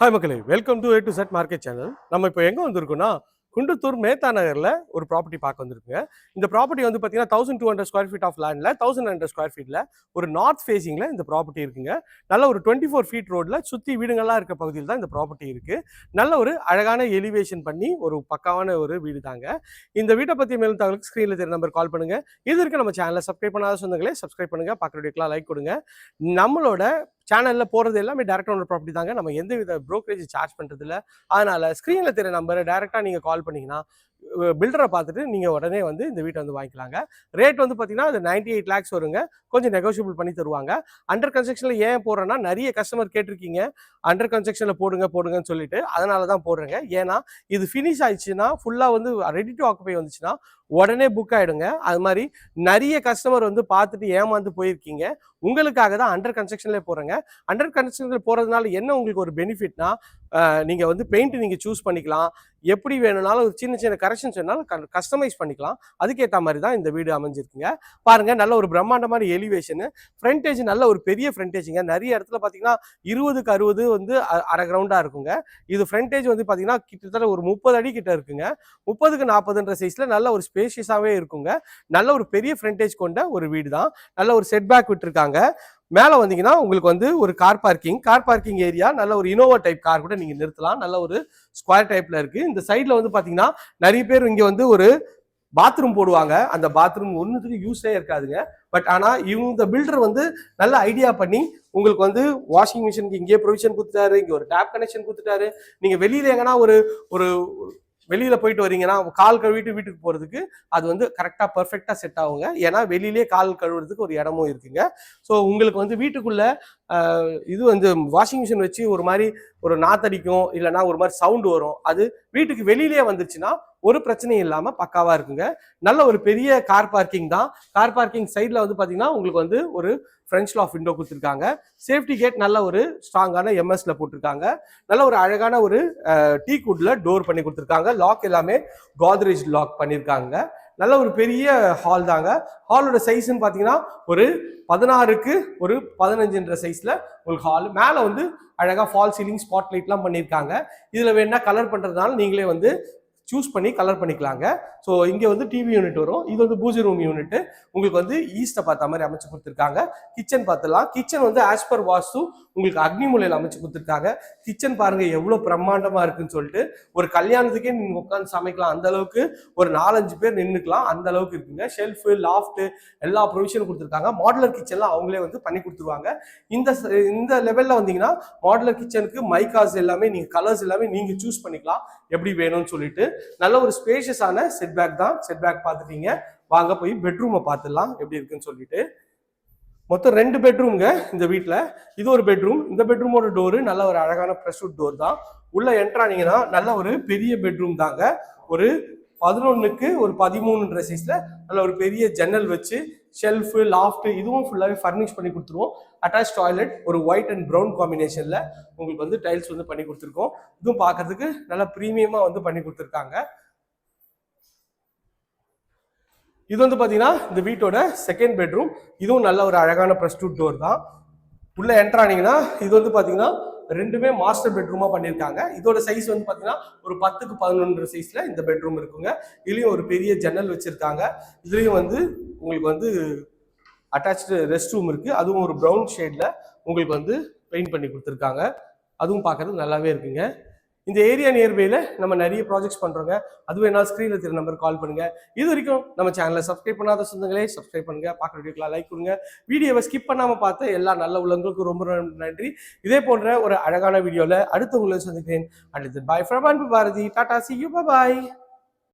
Hi மக்களே welcome to A to Z market channel நம்ம இப்போ எங்கே வந்திருக்கோம்னா குண்டத்தூர் மேத்தா நகரில் ஒரு ப்ராப்பர்ட்டி பார்க்க வந்திருக்குங்க. இந்த ப்ராப்பர்ட்டி வந்து பார்த்தீங்கன்னா thousand two hundred square feet of லேண்டில் தௌசண்ட் ஹண்ட்ரட் ஸ்கொயர் ஃபீட்டில் ஒரு நார்த் ஃபேஸிங்கில் இந்த ப்ராப்பர்ட்டி இருக்குங்க. நல்ல ஒரு டுவெண்ட்டி ஃபோர் ஃபீட் ரோட்டில் சுற்றி வீடுங்கள்லாம் இருக்க பகுதியில் தான் இந்த ப்ராப்பர்ட்டி இருக்குது நல்ல ஒரு அழகான எலிவேஷன் பண்ணி ஒரு பக்காவான ஒரு வீடு தாங்க. இந்த வீட்டை பற்றி மேலும் தகவலுக்கு ஸ்க்ரீனில் தெரிய நம்பர் கால் பண்ணுங்கள் இது இருக்க நம்ம சேனலை சப்ஸ்கிரைப் பண்ணாத சொந்தங்களே சப்ஸ்கிரைப் பண்ணுங்கள் பார்க்குற லைக் கொடுங்க. நம்மளோட சேனலில் போகிறது எல்லாமே டேரக்ட் ஓனர் ப்ராப்பர்ட்டி தாங்க. நம்ம எந்த வித ப்ரோக்கரேஜ் சார்ஜ் பண்ணுறதில்ல அதனால் ஸ்க்ரீனில் தெரிய நம்பரை டேரெக்டாக நீங்கள் கால் பண்ணிங்கன்னா பில்டரை பார்த்துட்டு நீங்கள் உடனே வந்து இந்த வீட்டை வந்து வாங்கிக்கலாங்க. ரேட் வந்து பார்த்தீங்கன்னா அது நைன்டி எயிட் லேக்ஸ் வருங்க. கொஞ்சம் நெகோஷியபிள் பண்ணி தருவாங்க. அண்டர் கன்ஸ்ட்ரக்ஷனில் ஏன் போடுறேன்னா நிறைய கஸ்டமர் கேட்டிருக்கீங்க. அண்டர் கன்ஸ்ட்ரக்ஷனில் போடுங்க போடுங்கன்னு சொல்லிட்டு அதனால தான் போடுறேங்க. ஏன்னா இது ஃபினிஷ் ஆயிடுச்சுன்னா ஃபுல்லாக வந்து ரெடி டு ஆக்குப்பை வந்துச்சுன்னா உடனே புக் ஆகிடுங்க அது மாதிரி நிறைய கஸ்டமர் வந்து பார்த்துட்டு ஏமாந்து போயிருக்கீங்க. உங்களுக்காக தான் அண்டர் கன்ஸ்ட்ரக்ஷன்லேயே போகிறேங்க அண்டர் கன்ஸ்ட்ரக்ஷனில் போகிறதுனால என்ன உங்களுக்கு ஒரு பெனிஃபிட்னா நீங்கள் வந்து பெயிண்ட் நீங்கள் சூஸ் பண்ணிக்கலாம். எப்படி வேணும்னாலும் ஒரு சின்ன சின்ன கரெக்ஷன்ஸ் வேணாலும் கஸ்டமைஸ் பண்ணிக்கலாம். அதுக்கேற்ற மாதிரி தான் இந்த வீடு அமைஞ்சிருக்குங்க. பாருங்கள் நல்ல ஒரு பிரம்மாண்டமான எலிவேஷனு. ஃப்ரண்டேஜ் நல்ல ஒரு பெரிய ஃப்ரண்டேஜுங்க நிறைய இடத்துல பார்த்தீங்கன்னா இருபதுக்கு அறுபது வந்து அ- அரை கிரவுண்டாக இருக்குங்க. இது ஃப்ரண்டேஜ் வந்து பார்த்தீங்கன்னா கிட்டத்தட்ட ஒரு முப்பது அடி கிட்ட இருக்குங்க. முப்பதுக்கு நாற்பதுன்ற சைஸில் நல்ல ஒரு ஸ்பேஷியஸாகவே இருக்குங்க. நல்ல ஒரு பெரிய ஃப்ரண்டேஜ் கொண்ட ஒரு வீடு தான் நல்ல ஒரு செட் பேக் விட்டுருக்காங்க. மேலே வந்தீங்கன்னா உங்களுக்கு வந்து ஒரு car parking car parking area நல்ல ஒரு இனோவா டைப் கார் கூட நீங்கள் நிறுத்தலாம். நல்ல ஒரு ஸ்கொயர் டைப்பில் இருக்குது இந்த சைடில் வந்து பார்த்தீங்கன்னா நிறைய பேர் இங்கே வந்து ஒரு பாத்ரூம் போடுவாங்க. அந்த பாத்ரூம் ஒன்றுத்துக்கு யூஸே இருக்காதுங்க. பட் ஆனால் இவங்க பில்டர் வந்து நல்ல ஐடியா பண்ணி உங்களுக்கு வந்து வாஷிங் மிஷினுக்கு இங்கே ப்ரொவிஷன் கொடுத்துட்டாரு. இங்கே ஒரு டேப் கனெக்ஷன் கொடுத்துட்டாரு. நீங்கள் வெளியில் எங்கன்னா ஒரு ஒரு வெளியில போயிட்டு வரீங்கன்னா கால் கழுவிட்டு வீட்டுக்கு போறதுக்கு அது வந்து கரெக்டாக பர்ஃபெக்டாக செட் ஆகுங்க. ஏன்னா வெளியிலே கால் கழுவுறதுக்கு ஒரு இடமும் இருக்குங்க. ஸோ உங்களுக்கு வந்து வீட்டுக்குள்ள இது வந்து வாஷிங் மிஷின் வச்சு ஒரு மாதிரி ஒரு நாத்தடிக்கும் இல்லைன்னா ஒரு மாதிரி சவுண்டு வரும். அது வீட்டுக்கு வெளியிலே வந்துருச்சுன்னா ஒரு பிரச்சனையும் இல்லாமல் பக்காவாக இருக்குங்க. நல்ல ஒரு பெரிய கார் பார்க்கிங் தான். கார் பார்க்கிங் சைடில் வந்து பார்த்தீங்கன்னா உங்களுக்கு வந்து ஒரு ஃப்ரெஞ்ச் லாஃப் விண்டோ கொடுத்துருக்காங்க. சேஃப்டி கேட் நல்ல ஒரு ஸ்ட்ராங்கான எம்எஸ்ல போட்டிருக்காங்க. நல்ல ஒரு அழகான ஒரு டீ குட்ல டோர் பண்ணி கொடுத்துருக்காங்க. லாக் எல்லாமே கோத்ரேஜ் லாக் பண்ணியிருக்காங்க நல்ல ஒரு பெரிய ஹால் தாங்க. ஹாலோட சைஸ்ன்னு பார்த்தீங்கன்னா ஒரு பதினாறுக்கு ஒரு பதினஞ்சுன்ற சைஸ்ல உங்களுக்கு ஹால் மேலே வந்து அழகாக ஃபால் சீலிங் ஸ்பாட் லைட்லாம் பண்ணியிருக்காங்க இதில் வேணா கலர் பண்ணுறதுனால நீங்களே வந்து சூஸ் பண்ணி கலர் பண்ணிக்கலாங்க. ஸோ இங்கே வந்து டிவி யூனிட் வரும். இது வந்து பூஜை ரூம் யூனிட் உங்களுக்கு வந்து ஈஸ்ட்டை பார்த்த மாதிரி அமைச்சு கொடுத்துருக்காங்க. கிச்சன் பார்த்துலாம் கிச்சன் வந்து ஆஸ் பர் வாஸ்து உங்களுக்கு அக்னி மூலையில் அமைச்சு கொடுத்துருக்காங்க. கிச்சன் பாருங்க எவ்வளோ பிரம்மாண்டமாக இருக்குன்னு சொல்லிட்டு ஒரு கல்யாணத்துக்கே நீங்கள் உட்காந்து சமைக்கலாம். அந்த அளவுக்கு ஒரு நாலஞ்சு பேர் நின்றுக்கலாம் அந்த அளவுக்கு இருக்குங்க. ஷெல்ஃபு லாஃப்ட்டு எல்லா ப்ரொவிஷனும் கொடுத்துருக்காங்க. மாடுலர் கிச்சன்லாம் அவங்களே வந்து பண்ணி கொடுத்துருவாங்க. இந்த இந்த லெவலில் வந்தீங்கன்னா மாடுலர் கிச்சனுக்கு மைக்காஸ் எல்லாமே நீங்கள் கலர்ஸ் எல்லாமே நீங்கள் சூஸ் பண்ணிக்கலாம். எப்படி வேணும்னு சொல்லிட்டு நல்ல ஒரு ஸ்பேஷியஸான செட் பேக் தான். செட் பேக் பார்த்துட்டீங்க. வாங்க போய் பெட்ரூமை பார்த்துடலாம். எப்படி இருக்குன்னு சொல்லிட்டு. மொத்தம் ரெண்டு பெட்ரூம்ங்க இந்த வீட்டில் இது ஒரு பெட்ரூம் இந்த பெட்ரூமோட டோரு நல்ல ஒரு அழகான ப்ரெஷ்வுட் டோர் தான். உள்ளே என்ட்ரானீங்கன்னா நல்ல ஒரு பெரிய பெட்ரூம் தாங்க. ஒரு பதினொன்றுக்கு ஒரு பதிமூணுன்ற சைஸில் நல்ல ஒரு பெரிய ஜன்னல் வச்சு ஷெல்ஃபு லாஃப்ட் இதுவும் ஃபுல்லாகவே ஃபர்னிஷ் பண்ணி கொடுத்துருவோம். அட்டாச் டாய்லெட் ஒரு ஒயிட் அண்ட் ப்ரௌன் காம்பினேஷனில் உங்களுக்கு வந்து டைல்ஸ் வந்து பண்ணி கொடுத்துருக்கோம். இதுவும் பார்க்கறதுக்கு நல்லா ப்ரீமியமாக வந்து பண்ணி கொடுத்துருக்காங்க. இது வந்து பார்த்தீங்கன்னா இந்த வீட்டோட செகண்ட் பெட்ரூம் இதுவும் நல்ல ஒரு அழகான ப்ரெஸ்டூட் டோர் தான். உள்ளே என்ட்ரானிங்கன்னா இது வந்து பார்த்தீங்கன்னா ரெண்டுமே மாஸ்டர் பெட்ரூமாக பண்ணியிருக்காங்க. இதோட சைஸ் வந்து பார்த்தீங்கன்னா ஒரு பத்துக்கு பதினொன்று சைஸில் இந்த பெட்ரூம் இருக்குங்க. இதுலேயும் ஒரு பெரிய ஜன்னல் வச்சுருக்காங்க. இதுலேயும் வந்து உங்களுக்கு வந்து அட்டாச்சு ரெஸ்ட் ரூம் இருக்குது அதுவும் ஒரு ப்ரௌன் ஷேடில் உங்களுக்கு வந்து பெயிண்ட் பண்ணி கொடுத்துருக்காங்க. அதுவும் பார்க்குறது நல்லாவே இருக்குங்க. இந்த ஏரியா நியர்பையில் நம்ம நிறைய ப்ராஜெக்ட்ஸ் பண்ணுறோங்க அதுவும் வேணா ஸ்க்ரீனில் திரு நம்பர் கால் பண்ணுங்க. இது வரைக்கும் நம்ம சேனலை சப்ஸ்கிரைப் பண்ணாத சொந்தங்களே சப்ஸ்கிரைப் பண்ணுங்க. பார்க்குற வீடியோக்கெலாம் லைக் கொடுங்க. வீடியோவை ஸ்கிப் பண்ணாமல் பார்த்த எல்லா நல்ல உள்ளவங்களுக்கும் ரொம்ப ரொம்ப நன்றி. இதே போன்ற ஒரு அழகான வீடியோவில் அடுத்து உங்களை சந்திக்கிறேன். அடுத்து bye from Anbu Bharathi. Tata see you bye